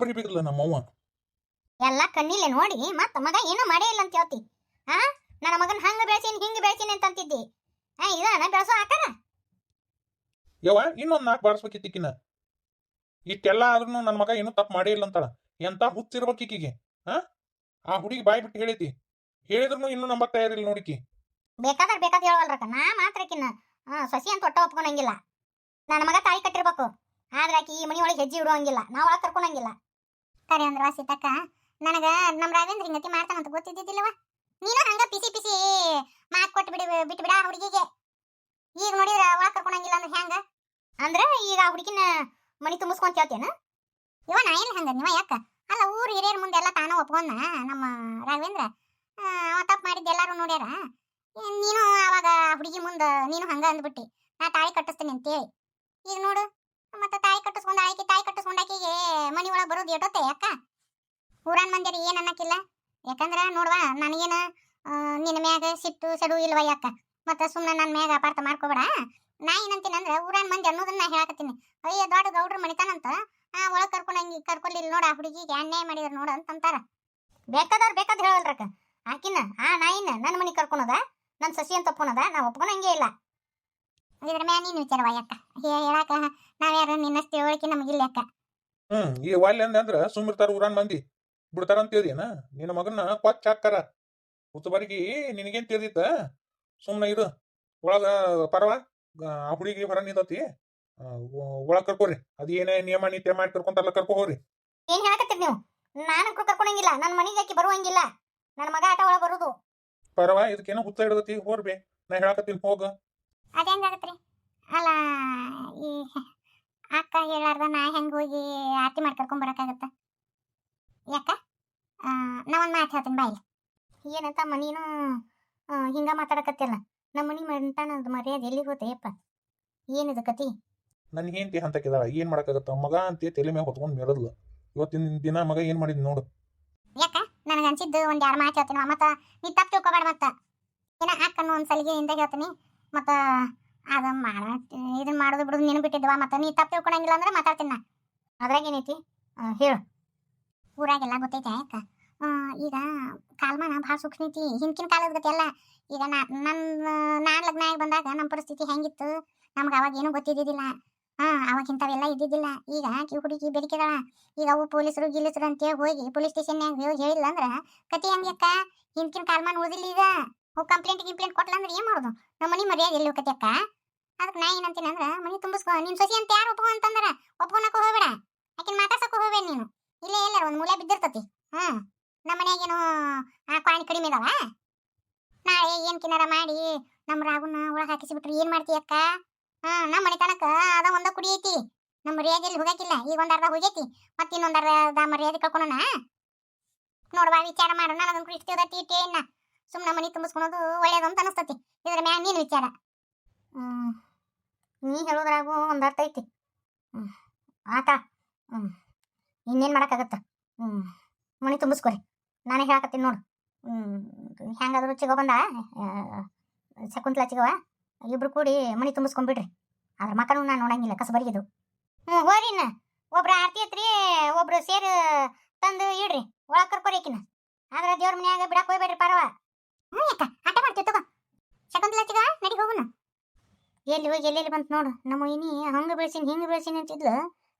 ನಮ್ಮ ನಮ್ಮವ್ವ. ಎಲ್ಲ ಕಣ್ಣಿಲ್ಲ ನೋಡಿ ಮತ್ತ ಮಗ ಏನೋ ಮಾಡೇ ಇಲ್ಲ ಅಂತ ಹೇಳ್ತಿ. ಹಾ ನನ್ನ ಮಗನ ಹಂಗ ಬೆಳ್ಸೀನಿ ಹಿಂಗ ಬೆಳ್ಸೀನಿ ಅಂತ ಅಂತಿದ್ದಿ. ಹಾ ಇದಾನ ಬೆಳ್ಸೋ ಆಕಾರ? ಯವ್ವ ಇನ್ನೊಂದ್ ನಾಲ್ಕು ಬಾರಿಸ್ಬೇಕಿತ್ತು ಈಕಿನ ಇಷ್ಟೆಲ್ಲ ಆದ್ರೂ ನನ್ನ ಮಗ ಏನೂ ತಪ್ಪು ಮಾಡೇ ಇಲ್ಲ ಅಂತಾಳ. ಎಂತ ಹುಚ್ಚಿರ್ಬೇಕು ಈಕಿಗೆ ಹಾ ಆ ಹುಡುಗಿ ಬಾಯಿ ಬಿಟ್ಟು ಹೇಳೈತಿ ಹೇಳಿದ್ರು ಇನ್ನೂ ನಂಬಕ್ ತಯಾರಿಲ್ಲ ನೋಡಿಕಿ ಬೇಕಾದ್ರೆ ಬೇಕಾದ್ ಹೇಳವಲ್ರಕ್ಕ ನಾ ಮಾತ್ರ ಕಿನ್ನ ಸಸಿ ಅಂತ ಹೊಟ್ಟೆ ಒಪ್ಕೊಳಂಗಿಲ್ಲ ನನ್ನ ಮಗ ತಾಯಿ ಕಟ್ಟಿರ್ಬೇಕು. ಆದ್ರೆ ಆಕಿ ಈ ಮನಿ ಒಳಗೆ ಹೆಜ್ಜೆ ಇಡುವಂಗಿಲ್ಲ. ನಾವು ಒಳಗೆ ಕರ್ಕೊಳಂಗಿಲ್ಲ ಕರೆ ಅಂದ್ರ ಸೀತಕ್ಕ ನನಗ ನಮ್ಮ ರಾಘವೇಂದ್ರ ಹಿಂಗತಿ ಮಾಡ್ತಾನಂತ ಗೊತ್ತಿದ್ದಿದ್ದಿಲ್ಲವ ನೀನು ಹಂಗ ಪಿಸಿ ಪಿಸಿ ಮಾತ್ ಕೊಟ್ಟು ಬಿಡಿ ಬಿಟ್ಟು ಬಿಡ ಹುಡುಗಿಗೆ. ಈಗ ನೋಡಿದ್ರ ಒಳಗೆ ಕರ್ಕೊಂಡಂಗಿಲ್ಲ ಅಂದ್ರೆ ಹೆಂಗ ಅಂದ್ರೆ ಈಗ ಆ ಹುಡುಗಿನ ಮನಿ ತುಂಬಿಸ್ಕೊಂತ ಹೇಳ್ತೇನ? ಇವ ನಾ ಏನ್ ಹಂಗ ನೀವ ಯಾಕ? ಅಲ್ಲ ಊರು ಹಿರಿಯರ ಮುಂದೆಲ್ಲ ತಾನ ಒಪ್ಕೊಂಡ ನಮ್ಮ ರಾಘವೇಂದ್ರ? ಅವ ತಪ್ಪು ಮಾಡಿದ್ದು ಎಲ್ಲಾರು ನೋಡ್ಯಾರ? ನೀನು ಅವಾಗ ಹುಡುಗಿ ಮುಂದ ನೀನು ಹಂಗ ಅಂದ್ಬಿಟ್ಟಿ. ನಾ ತಾಳಿ ಕಟ್ಟಿಸ್ತೀನಿ ಅಂತೇಳಿ. ಈಗ ನೋಡು. ಮತ್ತೆ ತಾಯಿ ಕಟ್ಟಿಸ್ಕೊಂಡ ಆಕಿ, ತಾಯಿ ಕಟ್ಟಿಸ್ಕೊಂಡ ಆಕಿಗೆ ಮನಿ ಒಳಗೆ ಬರೋದು ಎಟೋತೆ ಅಕ್ಕ ಊರಾನ್ ಮಂದಿರ ಏನ್ ಅನ್ನಕ್ಕಿಲ್ಲ ಯಾಕಂದ್ರ ನೋಡ್ವಾ, ನನಗೇನ ನಿನ್ನ ಮ್ಯಾಗ ಸಿಟ್ಟು, ಸೆಡು ಇಲ್ವ ಯಾಕ? ಮತ್ತೆ ಸುಮ್ಮನೆ ನನ್ನ ಮ್ಯಾಗ ಅಪಾರ್ಥ ಮಾಡ್ಕೋಬೇಡ. ನಾ ಏನಂತೀನಿ ಅಂದ್ರೆ ಊರಾನ್ ಮಂದಿ ಅನ್ನೋದನ್ನ ಹೇಳಕತ್ತೀನಿ. ಅಯ್ಯ, ದೊಡ್ಡ ಗೌಡ್ರ ಮನಿತಾನಂತ, ಆ, ಒಳಗ್ ಕರ್ಕೊಂಡಂಗಿ ಕರ್ಕೊಲಿಲ್ಲ ನೋಡ ಆ ಹುಡುಗಿಗೆ ಅನ್ಯಾಯ ಮಾಡಿದ್ರ ನೋಡ ಅಂತಂತಾರ. ಬೇಕಾದವ್ರು ಬೇಕಾದ್ ಹೇಳಲ್ರಕ್ಕ. ಆಕಿನ, ಆ ನಾಯಿನ ನನ್ನ ಮನೆ ಕರ್ಕೊಳೋದ ನನ್ನ ಸಸಿ ಅಂತ ಒಪ್ಕೊಳೋದ ನಾ ಒಪ್ಕೊಳಂಗೇ ಇಲ್ಲ. ಇದ್ರ ಮ್ಯಾ ನೀನು ವಿಚಾರವ ಯಾಕ ಹೇಳಾಕ ನಾವ್ಯಾರು ನಿನ್ನಷ್ಟು ತಿಳುವಳಿಕೆ ನಮಗಿಲ್ಲ ಯಾಕ ಹ್ಮ್ ಈ ವಾಲ್ಯ ಅಂದ್ರ ಸುಮ್ಮಿರ್ತಾರ ಊರಾನ್ ಮಂದಿ. ಬಿಡ್ತಾರ ಅಂತ ತಿಳಿದೇನ ನಿನ್ನ ಮಗನ್ನ ಕೊಚ್ಚ ಹಾಕ್ತಾರ. ಹುತ್ತಬರಿಗೆ ನಿನಗೇನ್ ತಿಳಿದಿತ್ತ? ಸುಮ್ಮನೆ ಇರು. ಒಳಗ ಪರವ ಆ ಹುಡುಗಿ ಹೊರ ನಿಂತತಿ ಒಳಗ್ ಕರ್ಕೋರಿ. ಅದು ಏನೇ ನಿಯಮ ನೀತಿ ಮಾಡಿ ಕರ್ಕೊಂತಾರಲ್ಲ ಕರ್ಕೊ ಹೋಗ್ರಿ. ಏನ್ ಹೇಳಕತ್ತೀರಿ ನೀವು? ನಾನು ಕರ್ಕೊಂಡಂಗಿಲ್ಲ. ನನ್ನ ಮನೆಗೆ ಆಕಿ ಬರುವಂಗಿಲ್ಲ? ನನ್ನ ಮಗ ಆಟ ಒಳಗೆ ಬರುದು. ಪರವ ಇದಕ್ಕೇನೋ ಹುತ್ತ ಹಿಡದತಿ. ಹೋರ್ಬಿ ನಾ ಹೇಳಕತ್ತೀನಿ ಹೋಗ. ಅದೇಂಗಾಗತ್ರಿ ಅಲ್ಲ ಈ ಅಕ್ಕ ಹೇಳಾರ್ದ ನಾ ಹೆಂಗೆ ಹೋಗಿ ಆರತಿ ಮಾಡಿ ಕರ್ಕೊಂಡ್ ಬರಕಾಗತ್ತ ಯಾಕ? ನಾ ಒಂದು ಮಾತು ಹೇಳ್ತೀನಿ ಬಾಯಿಲಿ ಏನಂತ ಮನೀನು ಹಿಂಗೆ ಮಾತಾಡಕತ್ತಿಲ್ಲ ನಮ್ಮ ಮನಿ ಮಂಟಾನದ ಮರ್ಯಾದೆ ಎಲ್ಲಿ ಹೋತೇಯಪ್ಪ ಏನಿದು ಕತಿ? ನನ್ ಹೆಂಡತಿ ಹಂತಕ್ಕಿದಾಳ ಏನು ಮಾಡಕ್ಕಾಗತ್ತ? ಮಗ ಅಂತ ತಲೆ ಮೇಲೆ ಹೊತ್ಕೊಂಡು ಮೆರದ್ಲು ಇವತ್ತಿನ ದಿನ ಮಗ ಏನು ಮಾಡಿದ್ ನೋಡು. ಯಾಕ? ನನಗೆ ಅನ್ಸಿದ್ದು ಒಂದು ಎರಡು ಮಾತು ಹೇಳ್ತೀನಿ ಮತ್ತೆ ನೀ ತಪ್ಪು ತಿಳ್ಕೊಬೇಡ ಮತ್ತೆ. ಏನ ಒಂದು ಸಲಿಗೆ ಸಲಿಗೆಯಿಂದ ಹೇಳ್ತೀನಿ. ಮತ್ತ ಅದ ಮಾಡ ಇದನ್ನ ಮಾಡೋದು ಬಿಡುದು ನೀನು ಬಿಟ್ಟಿದ್ವಾ ಮತ್ತ ನೀ ತಪ್ಪು ತಿಳ್ಕೊಳಂಗಿಲ್ಲ ಅಂದ್ರೆ ಮಾತಾಡ್ತೀನಿ ನಾ. ಅದ್ರಾಗ ಏನೈತಿ? ಹೇಳು. ಊರಾಗೆಲ್ಲ ಗೊತ್ತೈತೆ ಅಕ್ಕ ಆ, ಈಗ ಕಾಲಮಾನ ಭಾಳ ಸೂಕ್ಷ್ಮ ಐತಿ. ಹಿಂದಿನ ಕಾಲದ ಗತಿ ಎಲ್ಲ ಈಗ ನಾ ನನ್ನ ನಾನ್ ಲಗ್ನ ಆಗಿ ಬಂದಾಗ ನಮ್ಮ ಪರಿಸ್ಥಿತಿ ಹೆಂಗಿತ್ತು? ನಮ್ಗೆ ಅವಾಗ ಏನೂ ಗೊತ್ತಿದ್ದಿಲ್ಲ ಹಾ ಅವಾಗ ಇಂಥವೆಲ್ಲ ಇದ್ದಿದ್ದಿಲ್ಲ. ಈಗ ಆಕಿ ಹುಡುಗಿ ಬೆರಿಕಿದಾಳ ಈಗ ಅವು ಪೊಲೀಸರು ಗಿಲೀಸರು ಅಂತೇಳಿ ಹೋಗಿ ಪೊಲೀಸ್ ಸ್ಟೇಷನ್ಯಾಗ ಹೋಗಿ ಹೇಳಿಲ್ಲ ಅಂದ್ರ ಕತಿ ಹೆಂಗ್ಯಕ್ಕ ಹಿಂದಿನ ಕಾಲಮಾನ ಉಳಿದಿಲ್ಲ ಈಗ. ಹೋಗಿ ಕಂಪ್ಲೇಂಟ್ ಗಿಂಪ್ಲೇಂಟ್ ಕೊಟ್ಲ ಅಂದ್ರೆ ಏನು ಮಾಡೋದು? ನಮ್ಮ ಮನಿ ಮರ್ಯಾದೆ ಎಲ್ಲಿ ಹೋಗತ್ತೆ ಅಕ್ಕ? ಅದಕ್ಕೆ ನಾ ಏನಂತೀನಿ ಅಂದ್ರ, ಮನಿ ತುಂಬಿಸ್ಕೋ, ನಿನ್ ಸೊಸಿ ಅಂತ ಯಾರು ಒಪ್ಕೊ ಅಂತಂದ್ರೆ ಒಪ್ಕೊಳಕ್ಕೂ ಹೋಗಬೇಡ. ಆಕಿನ ಮಾತಾಸಕ ಹೋಗ್ಬೇಡ ನೀನು. ಇಲ್ಲೇ ಇಲ್ಲ ಒಂದು ಮೂಲೆ ಬಿದ್ದಿರ್ತತಿ. ಹ್ಮ್. ನಮ್ಮ ಮನೆಯಾಗೇನು, ಆ ಕ್ವಾಣಿ ಕಡಿಮೆ ಇದಾವ? ನಾಳೆ ಏನು ಕಿನಾರ ಮಾಡಿ ನಮ್ಮ ರಾಗುನ ಒಳಗೆ ಹಾಕಿಸಿ ಏನು ಏನ್ ಮಾಡ್ತಿ ಅಕ್ಕ? ಹಾ ನಮ್ಮ ಮನೆ ತನಕ ಅದ ಒಂದ ಕುಡಿ ಐತಿ. ನಮ್ಮ ಮರ್ಯಾದೆಯಲ್ಲಿ ಹೋಗಕ್ಕಿಲ್ಲ ಈಗ ಒಂದು ಅರ್ಧ ಹೋಗೈತಿ. ಮತ್ತೆ ಇನ್ನೊಂದು ಅರ್ಧ ಮರ್ಯಾದೆ ಕಳ್ಕೊಳೋಣ ನೋಡುವ ವಿಚಾರ ಮಾಡೋಣ ನನಗಂತೂ ಇಷ್ಟ ಇನ್ನ. ಸುಮ್ಮನೆ ಮನಿ ತುಂಬಿಸ್ಕೊಳೋದು ಒಳ್ಳೇದು ಅಂತ ಅನಿಸ್ತತಿ. ಇದ್ರ ಮ್ಯಾಗ ನೀನು ವಿಚಾರ. ನೀ ಹೇಳೋದ್ರಾಗೂ ಒಂದು ಅರ್ಥ ಐತಿ. ಆತ ಇನ್ನೇನು ಇನ್ನೇನ್ ಹ್ಞೂ ಹ್ಮ್, ಮನಿ ತುಂಬಿಸ್ಕೊರಿ. ನಾನೇ ಹೇಳಕತ್ತೀನಿ ನೋಡು. ಹ್ಞೂ ಹೆಂಗಾದ್ರು ಚಿಗೋ ಬಂದ? ಶಕುಂತಲಾ ಚಿಗವ ಇಬ್ರು ಕೂಡಿ ಮನಿ ತುಂಬಿಸ್ಕೊಂಡ್ಬಿಡ್ರಿ ಅದ್ರ ಮಕ್ಕಳು ನಾನು ನೋಡಂಗಿಲ್ಲ ಕಸಬರಿಗಿದು ಹ್ಞೂ ಹೋರಿನ ಒಬ್ರು ಆರ್ತಿ ಐತ್ರಿ, ಒಬ್ರು ಸೇರು ತಂದು ಇಡ್ರಿ. ಒಳಗೆ ಕರ್ಕೊರಿಕಿನ ಆದ್ರೆ ದೇವ್ರ ಮನ್ಯಾಗ ಬಿಡಕ್ಕೆ ಹೋಗ್ಬೇಡ್ರಿ ಪರವ. ಹ್ಞೂ ಅಕ್ಕ ಆಟ ಮಾಡ್ತೀವಿ, ತಗೋ. ನಡಿ ಹೋಗೋಣ ಎಲ್ಲಿ ಹೋಗಿ ಎಲ್ಲೆಲ್ಲಿ ಬಂತು ನೋಡು. ನಮ್ಮ ಇನಿ ಹಂಗ ಬೆಳೆಸಿನಿ, ಹಿಂಗ ಬೆಳೆಸಿನಿ ಅಂತಿದ್ಲು.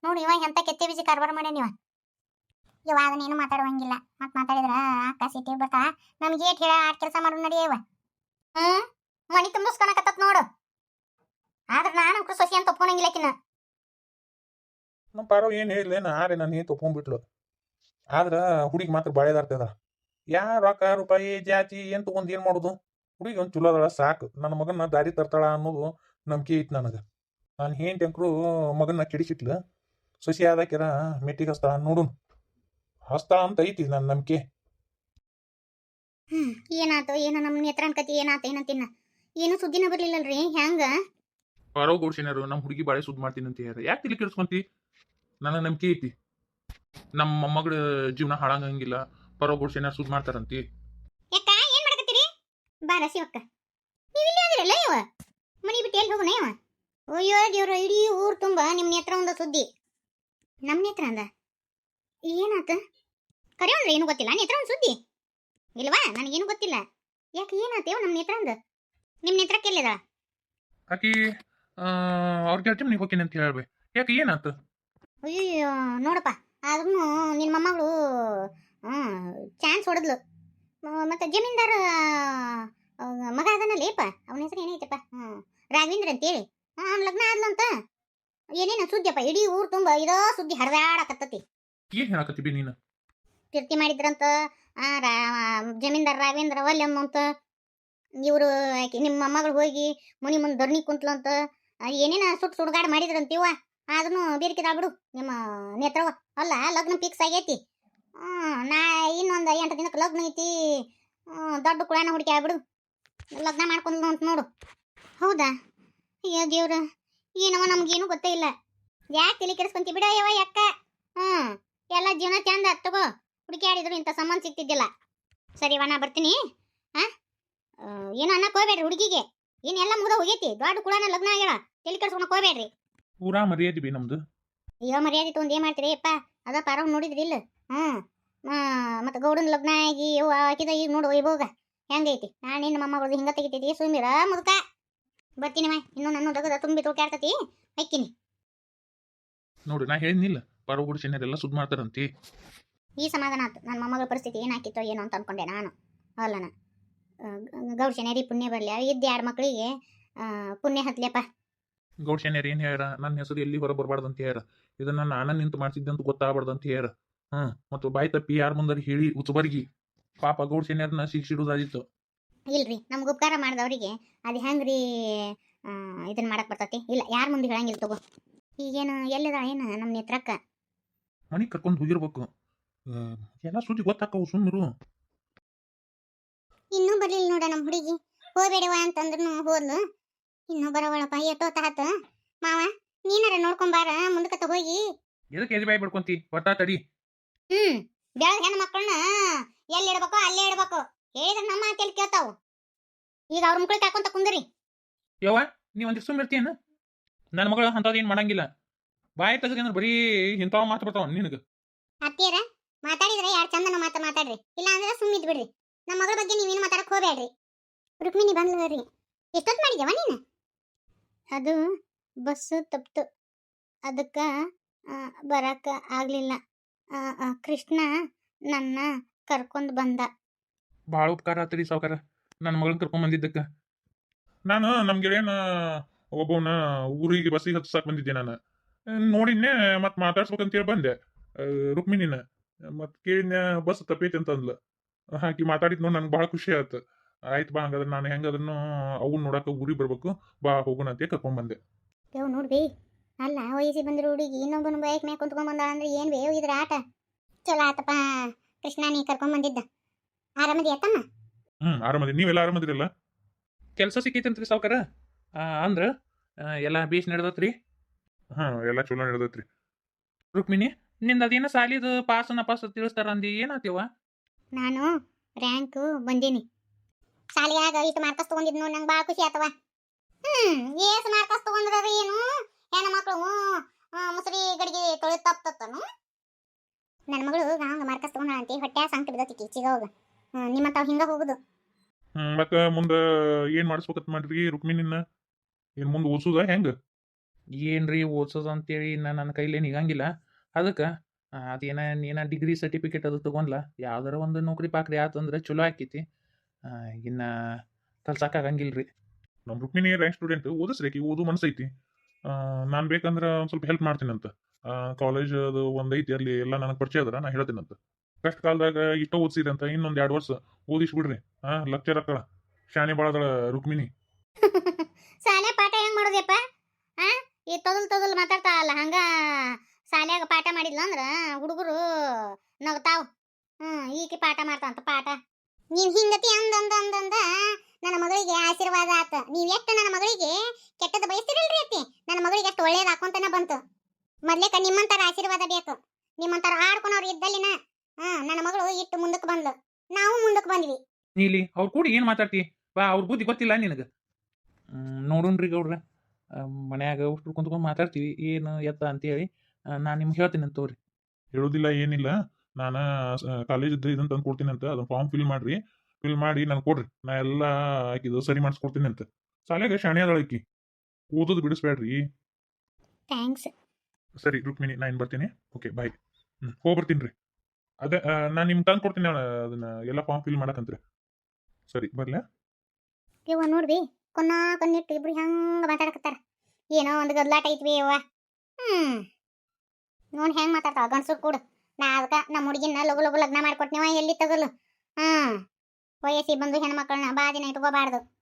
ನೋಡು ಇವಾಗ ಎಂತ ಕೆತ್ತೆ ಬೀಜಿ ಕಾರ್ಬಾರ್ ಮಾಡ್ಯಾನ ಇವ. ಇವಾಗ ನೀನು ಮಾತಾಡುವಂಗಿಲ್ಲ. ಮತ್ತೆ ಮಾತಾಡಿದ್ರ, ಅಕ್ಕ ಸಿಟಿ ಬರ್ತಾ ನಮ್ಗೆ ಏಟ್ ಹೇಳ ಆಟ ಕೆಲಸ ಮಾಡು ನಡಿಯವ ಹ್ಮ್? ಮನಿ ತುಂಬಿಸ್ಕೊಳಕತ್ತ ನೋಡು. ಆದ್ರೆ ನಾನು ಸೊಸಿ ಅಂತ ಒಪ್ಕೊಳಂಗಿಲ್ಲಕಿನ ನಮ್ಮ ಪಾರೋ ಏನ್ ಹೇಳಿಲ್ಲ ಆರೆ ನಾನು ಏನ್ ತಗೊಂಡ್ಬಿಟ್ಲು ಆದ್ರ ಹುಡುಗಿ ಮಾತ್ರ ಬಾಳೆದಾರ್ತದ ಯಾ ರೊಕ್ಕ ರೂಪಾಯಿ ಜಾತಿ ಏನ್ ತಗೊಂಡ್ ಏನ್ ಮಾಡುದು? ಹುಡುಗಿ ಒಂದು ಚಲೋ ಅದಾಳ ಸಾಕು. ನನ್ನ ಮಗನ ದಾರಿ ತರ್ತಾಳ ಅನ್ನೋದು ನಂಬಿಕೆ ಐತಿ ನನಗೆ. ನಾನು ಏನ್ ಟೆಂಕ್ರು ಮಗನ ಕೆಡಿಸಿಟ್ಲ. ಸೊಸಿ ಆದಾಕಿರ ಮೆಟ್ಟಿಗೆ ಹಸ್ತಾಳ ನೋಡು ಹಸ್ತಾಳ ಅಂತ ಐತಿ ನನ್ನ ನಂಬಿಕೆ. ಹ್ಮ್ ಏನಾತು? ಏನೋ ನಮ್ಮ ನೇತ್ರನ್ ಕತಿ ಏನಾತ ಏನಂತಿನ್ನ? ಏನು ಸುದ್ದಿನ ಬರ್ಲಿಲ್ಲಲ್ರಿ ಹೆಂಗ ಬರೋ ಗೋಡ್ಸಿನಾರು ನಮ್ಮ ಹುಡುಗಿ ಬಾಳೆ ಸುದ್ದಿ ಮಾಡ್ತೀನಿ ಅಂತ ಹೇಳ್ಯಾರ. ಯಾಕೆ ತಿಳಿ ಕೆಡಿಸ್ಕೊಂತಿ ನನ್ನ ನಂಬಿಕೆ ಐತಿ. ನಮ್ಮ ಮೊಮ್ಮಗಳ ಜೀವನ ಹಾಳಾಗಂಗಿಲ್ಲ. ಪರವ್ ಏನಾರು ಸುದ್ದಿ ಮಾಡ್ತಾರಂತಿ. ಯಾಕ? ಏನ್ ಮಾಡಕತ್ತೀರಿ? ಬಾರ ಶಿವಕ್ಕ ನೀವಿಲ್ಲ ಇಲ್ಲೇ ಅದ್ರಲ್ಲ ಇವ? ಮನಿ ಬಿಟ್ಟು ಎಲ್ಲಿ ಹೋಗೋಣ ಇವ? ಅಯ್ಯೋ ದೇವ್ರ ಇಡೀ ಊರ್ ತುಂಬ ನಿಮ್ಮ ನೇತ್ರ ಒಂದು ಸುದ್ದಿ. ನಮ್ಮ ನೇತ್ರ ಅಂದ? ಏನಾತ? ಕರೆ ಅಂದ್ರೆ ಏನು ಗೊತ್ತಿಲ್ಲ? ನೇತ್ರ ಒಂದು ಸುದ್ದಿ. ಇಲ್ವಾ? ನನಗೇನು ಗೊತ್ತಿಲ್ಲ. ಯಾಕೆ ಏನಾತೇವ ನಮ್ಮ ನೇತ್ರ ಅಂದ? ನಿಮ್ಮ ನೇತ್ರ ಕೇಳಿದ ಆಕಿ ಅವ್ರ ಗೆಳತಿ ಮನೆಗೆ ಹೋಗ್ತೀನಿ ಅಂತ ಹೇಳ್ಬೆ. ಯಾಕೆ ಏನಾತು? ಅಯ್ಯೋ ನೋಡಪ್ಪ. ಆದ್ರೂ ನಿನ್ನ ಮೊಮ್ಮಗಳು ಚಾನ್ಸ್ ಹೊಡೆದ್ಲು. ಮತ್ತೆ ಜಮೀನ್ದಾರ ಮಗ ಮಗ ಲೇಪ. ಅವನ ಹೆಸರು ಏನೈತಪ್ಪ ಹ್ಞೂ ರಾಘವೇಂದ್ರ ಅಂತೇಳಿ. ಅವ್ನ ಲಗ್ನ ಆದ್ಲಂತ ಏನೇನ ಸುದ್ದಿಯಪ್ಪ? ಇಡೀ ಊರು ತುಂಬ ಇದೋ ಸುದ್ದಿ ಹರಿದಾಡಕತ್ತತಿ. ಏನು ಹೇಳಕತ್ತಿ ಬಿ ನೀನು? ಕೀರ್ತಿ ಮಾಡಿದ್ರಂತ. ಆ ರಾ ಜಮೀನ್ದಾರ ರಾಘವೇಂದ್ರ ಒಲ್ಲೆ ಅಂತ. ಇವರು ನಿಮ್ಮ ಮಗಳು ಹೋಗಿ ಮುನಿ ಮುಂದೆ ದೊರ್ನಿ ಕುಂತ್ಲಂತ ಅಂತ. ಏನೇನ ಸುಟ್ಟು ಸುಡುಗಾಡು ಮಾಡಿದ್ರಂತೀವ ಆದ್ರೂ ಬೇರ್ಕಿದಾಳ್ ಬಿಡು ನಿಮ್ಮ ನೇತ್ರವ ಅಲ್ಲ ಲಗ್ನ ಫಿಕ್ಸ್ ಆಗೈತಿ. ನಾ ಇನ್ನೊಂದು ಎಂಟು ದಿನಕ್ಕೆ ಲಗ್ನ ಐತಿ. ದೊಡ್ಡ ಕುಳಾನ ಹುಡುಕಿ ಆಗ್ಬಿಡು. ಲಗ್ನ ಮಾಡ್ಕೊಂಡು ಅಂತ ನೋಡು. ಹೌದಾ? ಅಯ್ಯೋ ದೇವ್ರ ಏನವ ನಮ್ಗೇನು ಗೊತ್ತೇ ಇಲ್ಲ. ಯಾಕೆ ತಲೆ ಕೆಡಿಸ್ಕೊಂತಿ ಬಿಡ ಯವ ಯಾಕ ಹ್ಞೂ ಎಲ್ಲ ಜೀವನ ಚಂದ ತಗೋ. ಹುಡುಕ್ಯಾಡಿದ್ರು ಇಂಥ ಸಂಬಂಧ ಸಿಗ್ತಿದ್ದಿಲ್ಲ ಸರಿ ನಾ ಬರ್ತೀನಿ. ಹಾ? ಏನು ಅನ್ನಕ್ಕೆ ಹೋಗ್ಬೇಡ್ರಿ ಹುಡುಗಿಗೆ. ಏನೆಲ್ಲ ಮುಗ್ದ ಹೋಗೈತಿ. ದೊಡ್ಡ ಕುಳಾನ ಲಗ್ನ ಆಗ್ಯಾಳ ತಲೆ ಕೆಡ್ಸ್ಕೊಳಕ್ ಹೋಗ್ಬೇಡ್ರಿ. ಪೂರಾ ಮರ್ಯಾದಿ ಬಿ ನಮ್ದು. ಅಯ್ಯೋ ಮರ್ಯಾದೆ ತೊಗೊಂಡು ಏನು ಮಾಡ್ತೀರಿ ಅಪ್ಪ ಅದ ಪಾರವ್ ನೋಡಿದ್ರಿ ಇಲ್ಲ ಮತ್ತು ಗೌಡನ ಲಗ್ನ ಆಗಿ ಹಾಕಿದ ಈಗ ನೋಡು ವೈಭೋಗ. ಹೆಂಗೈತಿ? ನಾನು ನಿನ್ನ ಮೊಮ್ಮಗಳು ಹಿಂಗ ತೆಗಿತೈತಿ. ಸುಮ್ಮಿರ ಮುದುಕ. ಬರ್ತೀನಿ ಮಾ ಇನ್ನೂ ನನ್ನ ದಗದ ತುಂಬಿ ತೋಕ್ಯಾಡ್ತತಿ ಹೊಯ್ಕಿನಿ ನೋಡು ನಾ ಹೇಳಿದ್ನಿಲ್ಲ. ಪರ ಗುಡಿಸಿನರೆಲ್ಲ ಸುದ್ ಮಾಡ್ತಾರಂತಿ. ಈ ಸಮಾಧಾನ ಆಯ್ತು ನನ್ನ ಮೊಮ್ಮಗಳ ಪರಿಸ್ಥಿತಿ ಏನಾಕಿತ್ತೋ ಏನೋ ಅಂತ ಅನ್ಕೊಂಡೆ ನಾನು. ಅಲ್ಲನ ಗೌಡ ಶನೇರಿ ಪುಣ್ಯ ಬರಲಿ. ಇದ್ದ ಎರಡು ಮಕ್ಕಳಿಗೆ ಪುಣ್ಯ ಹತ್ಲಿಯಪ್ಪ? ಗೌಡ ಶನೇರಿ ಏನು ಹೇಳ್ಯಾರ? ನನ್ನ ಹೆಸರು ಎಲ್ಲಿ ಹೊರ ಬರಬಾರ್ದಂತ ಅಂತ ಹೇಳ್ಯಾರ? ಇದನ್ನ ನಾನು ನಿಂತು ಮಾಡ್ತಿದ್ದಂತ ಅಂತ ಗೊತ್ತಾಗಬಾರ್ದು ಅಂತ ಹೇಳ್ಯಾರ. ಹ್ಮ್ ಮತ್ತು ಬಾಯಿ ತಪ್ಪಿ ಯಾರ ಮುಂದರಿ ಹೇಳಿ ಉತ್ಬರ್ಗಿ ಪಾಪ ಗೌಡ್ ಶನಿಯರ್ನ ಶಿಕ್ಷಿಡುದಾದಿತ್ತು ಇಲ್ರಿ ನಮ್ಗೆ ಉಪಕಾರ ಮಾಡಿದವರಿಗೆ ಅದು ಹೆಂಗ್ರಿ ಇದನ್ನ ಮಾಡಕ್ ಬರ್ತತಿ? ಇಲ್ಲ ಯಾರ ಮುಂದೆ ಹೇಳಂಗಿಲ್ಲ ತಗೋ. ಈಗೇನು ಎಲ್ಲದ ಏನು ನಮ್ಮ ನೇತ್ರಕ್ಕ ಮನೆಗೆ ಕರ್ಕೊಂಡು ಹೋಗಿರ್ಬೇಕು. ಎಲ್ಲ ಸುದ್ದಿ ಗೊತ್ತಾಕವು ಸುಮ್ಮರು ಇನ್ನೂ ಬರ್ಲಿಲ್ಲ ನೋಡ ನಮ್ಮ ಹುಡುಗಿ. ಹೋಗ್ಬೇಡವ ಅಂತಂದ್ರು ಹೋದ್ಲು. ಇನ್ನೂ ಬರವಳಪ್ಪ ಎಟ್ಟೋ ತಾತ ಮಾವ ನೀನಾರ ನೋಡ್ಕೊಂಬಾರ ಮುಂದಕತ್ತ ಹೋಗಿ ಎದಕ್ಕೆ ಎದೆ ಬಾಯಿ ಬಿಡ್ಕೊಂತಿ? ಒಟ್ಟ ತಡಿ. ಹ್ಮ್. ಬೆಳಗ್ಗೆ ಹೆಣ್ಣು ಮಕ್ಕಳನ್ನ ಎಲ್ಲಿ ಇಡ್ಬೇಕು ಅಲ್ಲೇ ಇಡ್ಬೇಕು. ಹೇಳಿದ್ರೆ ನಮ್ಮ ಮಾತೇಳಿ ಕೇಳ್ತಾವು. ಈಗ ಅವ್ರ ಮಕ್ಳಿಗೆ ಕಾಕೊಂತ ಕುಂದ್ರಿ. ಯವ್ವ ನೀ ಒಂದಿಷ್ಟು ಸುಮ್ಮ ಇರ್ತೀಯನ? ನನ್ನ ಮಗಳು ಅಂಥದ್ದು ಏನು ಮಾಡಂಗಿಲ್ಲ. ಬಾಯಿ ತೆಗೆದ್ರೆ ಬರೀ ಇಂಥವ ಮಾತು ಬರ್ತಾವ ನಿನಗೆ. ಅತ್ತಿಯರ ಮಾತಾಡಿದ್ರೆ ಯಾರು ಚಂದನ ಮಾತ ಮಾತಾಡ್ರಿ. ಇಲ್ಲ ಅಂದ್ರೆ ಸುಮ್ಮಿದ್ ಬಿಡ್ರಿ ನಮ್ಮ ಮಗಳ ಬಗ್ಗೆ ನೀವೇನು ಮಾತಾಡಕ್ ಹೋಗ್ಬೇಡ್ರಿ. ರುಕ್ಮಿಣಿ ಬಂದ್ರಿ ರೀ ಎಷ್ಟೊತ್ತು ಮಾಡಿದ್ಯವ ನೀನು? ಅದು ಬಸ್ಸು ತಪ್ತು. ಅದಕ್ಕ ಬರಾಕ ಆಗ್ಲಿಲ್ಲ. ಕೃಷ್ಣ ನನ್ನ ಕರ್ಕೊಂಡು ಬಂದ. ಭಾಳ ಉಪಕಾರ ಆತ್ರಿ ಸಾವುಕಾರ. ನನ್ನ ಮಗಳನ್ನ ಕರ್ಕೊಂಡ್ ಬಂದಿದ್ದಕ್ಕೆ. ನಾನು ನಮ್ಮ ಗೆಳೆಯನ ಒಬ್ಬವನ ಊರಿಗೆ ಬಸ್ಸಿಗೆ ಹತ್ಸಾಕ್ ಬಂದಿದ್ದೆ ನಾನು. ನೋಡಿನ್ನೆ ಮತ್ತೆ ಮಾತಾಡ್ಸ್ಬೇಕಂತೇಳಿ ಬಂದೆ. ರುಕ್ಮಿಣಿನ. ಮತ್ತೆ ಕೇಳಿನ ಬಸ್ ತಪ್ಪೈತಿ ಅಂತಂದ್ಲು. ಹಾಕಿ ಮಾತಾಡಿದ್ ನೋಡಿ ನನ್ಗೆ ಭಾಳ ಖುಷಿ ಆಯ್ತು ಆಯ್ತು ಬಾ ಹಂಗಾದ್ರೆ ನಾನು ಹೆಂಗದನ್ನು ಅವನ್ನ ನೋಡಕ್ಕೆ ಊರಿಗೆ ಬರ್ಬೇಕು. ಬಾ ಹೋಗೋಣ ಅಂತ ಕರ್ಕೊಂಡ್ ಬಂದೆ. ನೋಡ್ಬಿ ಅಲ್ಲ ವಯಸ್ಸಿ ಬಂದಿರೋ ಹುಡುಗಿ ಇನ್ನೊಬ್ಬನ ಬೈಕ್ ಮ್ಯಾಗ ಕುಂತ್ಕೊಂಡ್ ಬಂದ ಅಂದ್ರೆ ಏನ್ ಬೇವು ಇದ್ರ ಆಟ. ಚಲೋ ಆತಪ್ಪ ಕೃಷ್ಣ ನೀ ಕರ್ಕೊಂಡ್ ಬಂದಿದ್ದ. ಆರಾಮದಿ ಅತ್ತಮ್ಮ? ಹ್ಮ್ ಆರಾಮದಿ. ನೀವೆಲ್ಲ ಆರಾಮದಿರಲ್ಲ? ಕೆಲಸ ಸಿಕ್ಕೈತಂತ್ರಿ ಸಾವುಕಾರ. ಅಂದ್ರ ಎಲ್ಲ ಬೀಚ್ ನಡೆದತ್ರಿ? ಹಾ ಎಲ್ಲ ಚಲೋ ನಡೆದತ್ರಿ. ರುಕ್ಮಿಣಿ ನಿಂದ ಅದೇನ ಸಾಲಿದ ಪಾಸ್ ನಪಾಸ್ ತಿಳಿಸ್ತಾರ ಅಂದಿ ಏನಾತಿವ ನಾನು ರ್ಯಾಂಕ್ ಬಂದೀನಿ. ಶಾಲೆಯಾಗ ಇಷ್ಟು ಮಾರ್ಕಸ್ ತಗೊಂಡಿದ್ ನೋಡಿ ನಂಗೆ ಭಾಳ ಖುಷಿ ಆತವ. ಹ್ಮ್ ಏಸ್ ಮಾರ್ಕಸ್ ತಗೊಂಡ್ರ ಏನು? ಹೆಣ್ಣು ಮಕ್ಕಳು ಮುಸರಿ ಗಡಿಗೆ ತೊಳೆದು ತಪ್ಪತ್ತನು ನನ್ನ ಮಗಳು ಹಂಗ ಮಾರ್ಕಸ್ ತಗೊಂಡ ಹೊಟ್ಟೆ ಸಂಕಟ ಬಿದ್ದತಿ ಚಿಗ ಹೋಗ. ನಿಮ್ಮ ತಾವ್ ಹಿಂಗ ಹೋಗುದು. ಮತ್ತೆ ಮುಂದ ಏನ್ ಮಾಡಿಸ್ಬೇಕಂತ ಮಾಡ್ರಿ ರುಕ್ಮಿಣಿನ ಏನ್ ಮುಂದೆ ಓದ್ಸುದ ಹೆಂಗ? ಏನ್ರಿ ಓದ್ಸೋದು ಅಂತೇಳಿ ಇನ್ನ ನನ್ನ ಕೈಲೇನು ಹಿಗಂಗಿಲ್ಲ ಅದಕ್ಕೆ ಅದೇನ ಏನ ಡಿಗ್ರಿ ಸರ್ಟಿಫಿಕೇಟ್ ಅದು ತಗೊಂಡ್ಲ ಯಾವ್ದಾರ ಒಂದು ನೌಕರಿ ಪಾಕ್ರಿ ಆತಂದ್ರೆ ಚಲೋ ಆಕೈತಿ. ಇನ್ನ ಕಲ್ಸಕ್ಕಾಗಂಗಿಲ್ರಿ ನಮ್ಮ ರುಕ್ಮಿಣಿ ರ್ಯಾಂಕ್ ಸ್ಟೂಡೆಂಟ್ ಓದಿಸ್ರಿ ಓದು ಮನಸ್ಸೈತಿ. ನಾನು ಬೇಕಂದ್ರೆ ಒಂದು ಸ್ವಲ್ಪ ಹೆಲ್ಪ್ ಮಾಡ್ತೀನಂತ. ಕಾಲೇಜ್ ಅದು ಒಂದು ಐತಿ, ಅಲ್ಲಿ ಎಲ್ಲ ನನಗೆ ಪರಿಚಯ ಅದ್ರ, ನಾ ಹೇಳ್ತೀನಂತ. ಕಷ್ಟ ಕಾಲದಾಗ ಇಷ್ಟೋ ಓದಿಸಿದೆ ಅಂತ ಇನ್ನೊಂದು ಎರಡು ವರ್ಷ ಓದಿಸ್ ಬಿಡ್ರಿ. ಹಾ ಲಕ್ಷ ರಕ್ಕಳ ಶಾಣೆ ಬಾಳದಳ ರುಕ್ಮಿಣಿ. ಶಾಲೆ ಪಾಠ ಹೆಂಗ್ ಮಾಡೋದಪ್ಪ ಆ, ಈ ತೊದಲ್ ತೊದಲ್ ಮಾತಾಡ್ತಾವಲ್ಲ ಹಂಗ ಶಾಲ್ಯಾಗ ಪಾಠ ಮಾಡಿಲ್ಲ ಅಂದ್ರ ಹುಡುಗರು ನಗ್ತಾವ್. ಹ್ಮ್, ಈಕೆ ಪಾಠ ಮಾಡ್ತಾವಂತ ಪಾಠ. ನೀವ್ ಹಿಂಗತಿ ಅಂದ ನನ್ನ ಮಗಳಿಗೆ ಆಶೀರ್ವಾದ ಆತ. ನೀವ್ ಎಷ್ಟು ನನ್ನ ಮಗಳಿಗೆ ಕೆಟ್ಟದ ಬಯಸ್ತಿರಲ್ರಿ ಅತ್ತಿ ನನ್ನ ಮಗಳಿಗೆ ಎಷ್ಟು ಒಳ್ಳೇದ್ ಹಾಕೊಂತನ ಬಂತು ಮೊದ್ಲೇಕ ನಿಮ್ಮಂತರ ಆಶೀರ್ವಾದ ಬೇಕು ನಿಮ್ಮಂತರ ಆಡ್ಕೊಳವ್ರು ಇದ್ದಲ್ಲಿನ ಹಾ ನನ್ನ ಮಗಳು ಇಟ್ಟು ಮುಂದಕ್ಕೆ ಬಂದ್ಲು ನಾವು ಮುಂದಕ್ಕೆ ಬಂದ್ವಿ ನೀಲಿ ಏನು ಮಾತಾಡ್ತಿ? ಬಾ ಅವ್ರ ಬುದ್ಧಿ ಗೊತ್ತಿಲ್ಲ ನಿನಗ. ನೋಡುನ್ರಿ ಗೌಡ್ರ. ಮನ್ಯಾಗ ಉಷ್ಟ್ರು ಕುಂತ್ಕೊಂಡು ಮಾತಾಡ್ತೀವಿ. ಏನು ಎತ್ತ ಅಂತೇಳಿ ನಾನು ನಿಮ್ಗೆ ಹೇಳ್ತೀನಿ ಅಂತ ತೋರಿ. ಹೇಳೋದಿಲ್ಲ ಏನಿಲ್ಲ. ನಾನು ಕಾಲೇಜ್ ಇದನ್ನ ತಂದು ಕೊಡ್ತೀನಿ ಅಂತ. ಅದನ್ನ ಫಾರ್ಮ್ ಫಿಲ್ ಮಾಡ್ರಿ. ಫಿಲ್ ಮಾಡಿ ನಾನು ಕೊಡ್ರಿ. ನಾ ಎಲ್ಲ ಆಕಿದು ಸರಿ ಮಾಡಿಸ್ಕೊಡ್ತೀನಿ ಅಂತ. ಶಾಲೆಗೆ ಶಾಣೆ ಅದಳಕ್ಕಿ ಓದೋದು ಬಿಡಿಸ್ಬೇಡ್ರಿ. ಥ್ಯಾಂಕ್ಸ್ ಸರಿ ರುಕ್ಮಿಣಿ ನಾ ಇನ್ ಬರ್ತೀನಿ. ಓಕೆ ಬಾಯ್ ಹ್ಞೂ ಹೋಗ್ಬರ್ತೀನಿ ರೀ. ಅದೇ ನಾನು ನಿಮ್ಗೆ ತಂದು ಕೊಡ್ತೀನಿ ಅದನ್ನ ಎಲ್ಲ ಫಾರ್ಮ್ ಫಿಲ್ ಮಾಡಕಂತ್ರಿ ಸರಿ, ಬರ್ಲಾ? ಇವ ನೋಡ್ರಿ ಕೊನ್ನ ಕೊನ್ನಿಟ್ಟು ಇಬ್ರು ಹೆಂಗ ಮಾತಾಡಕತ್ತಾರ? ಏನೋ ಒಂದು ಗದ್ಲಾಟ ಐತ್ವಿ ಇವ ಹ್ಮ್. ನೋಡಿ ಹೆಂಗ್ ಮಾತಾಡ್ತಾವ ಗಂಡಸರು ಕೂಡ. ನಾ ಅದಕ್ಕ ನಮ್ಮ ಹುಡುಗಿನ ಲಗು ಲಗು ಲಗ್ನ ಮಾಡ್ಕೊಟ್ನಿವ, ಎಲ್ಲಿ ತಗಲು? ಹ್ಮ್. ವಯಸ್ಸಿ ಬಂದು ಹೆಣ್ಮಕ್ಳನ್ನ ಬಾ ದಿನ ಇಟ್ಕೋಬಾರ್ದು.